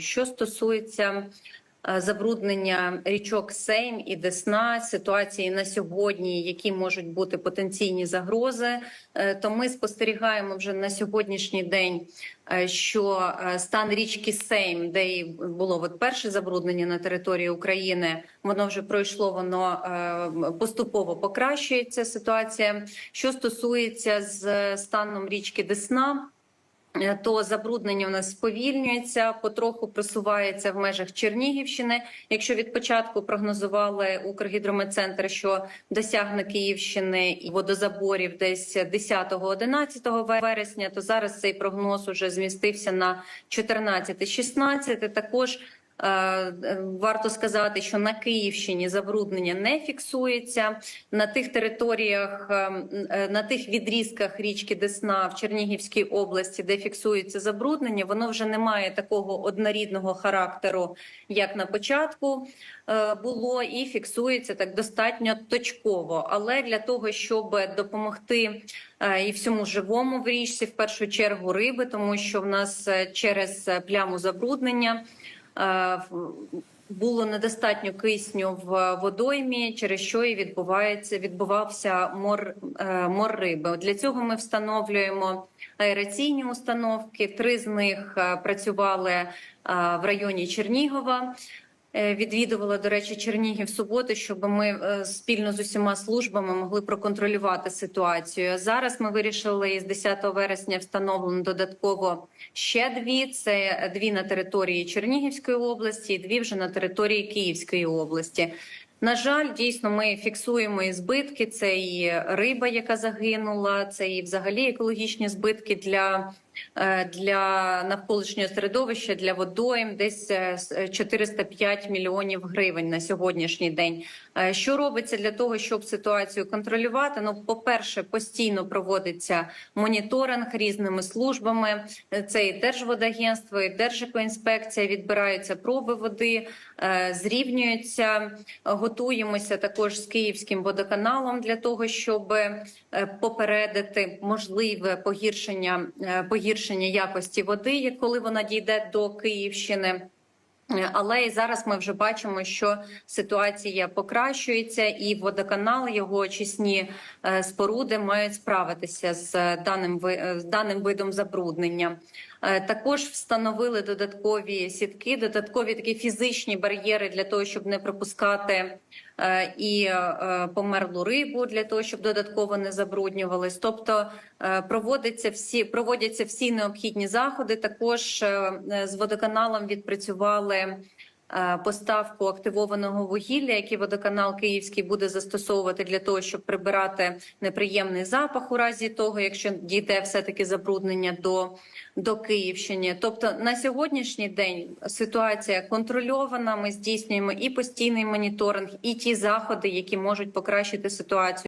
Що стосується е, забруднення річок Сейм і Десна, ситуації на сьогодні, які можуть бути потенційні загрози, е, то ми спостерігаємо вже на сьогоднішній день, е, що стан річки Сейм, де і було от перше забруднення на території України, воно вже пройшло, воно поступово покращується ситуація. Що стосується з станом річки Десна. Е, то забруднення у нас сповільнюється, потроху просувається в межах Чернігівщини. Якщо від початку прогнозували Укргідрометцентр, що досягне Київщини і водозаборів десь 10-11 вересня, то зараз цей прогноз уже змістився на 14-16. Також Варто сказати, що на Київщині забруднення не фіксується на тих територіях, е, е, на тих відрізках річки Десна в Чернігівській області, де фіксується забруднення, воно вже не має такого однорідного характеру, як на початку е, було, і фіксується так достатньо точково. Але для того, щоб допомогти е, і всьому живому в річці, в першу чергу риби, тому що в нас е, через е, пляму забруднення. Е, було недостатньо кисню в водоймі, через що і відбувається відбувався мор, е, мор риби. Для цього ми встановлюємо аераційні установки. Три з них е, працювали в районі Чернігова. Е, Відвідувала, до речі, Чернігів в суботу, щоб ми е, спільно з усіма службами могли проконтролювати ситуацію. Зараз ми вирішили із 10 вересня встановлено додатково ще дві. Це дві на території Чернігівської області, і дві вже на території Київської області. На жаль, дійсно, ми фіксуємо і збитки. Це і риба, яка загинула, це і взагалі екологічні збитки для, для навколишнього середовища, для водойм, десь е, с- 405 мільйонів гривень на сьогоднішній день. Е, Що робиться для того, щоб ситуацію контролювати? Ну, по-перше, постійно проводиться моніторинг різними службами. Е, Це і Держводагентство, і Держекоінспекція, відбираються проби води, е, зрівнюються. Готуємося також з Київським водоканалом для того, щоб е, попередити можливе погіршення, е, погіршення якості води, коли вона дійде до Київщини. Е, Але і зараз ми вже бачимо, що ситуація покращується, і водоканал, його очисні е, споруди мають справитися з даним е, з даним видом забруднення. Е, Також встановили додаткові сітки, додаткові такі фізичні бар'єри для того, щоб не пропускати е, і е, померлу рибу, для того, щоб додатково не забруднювались. Тобто проводяться всі проводяться всі необхідні заходи. Також з водоканалом відпрацювали. Е, Поставку активованого вугілля, який водоканал Київський буде застосовувати для того, щоб прибирати неприємний запах у разі того, якщо дійде все таки забруднення до, до Київщини. Тобто на сьогоднішній день ситуація контрольована. Ми здійснюємо і постійний моніторинг, і ті заходи, які можуть покращити ситуацію.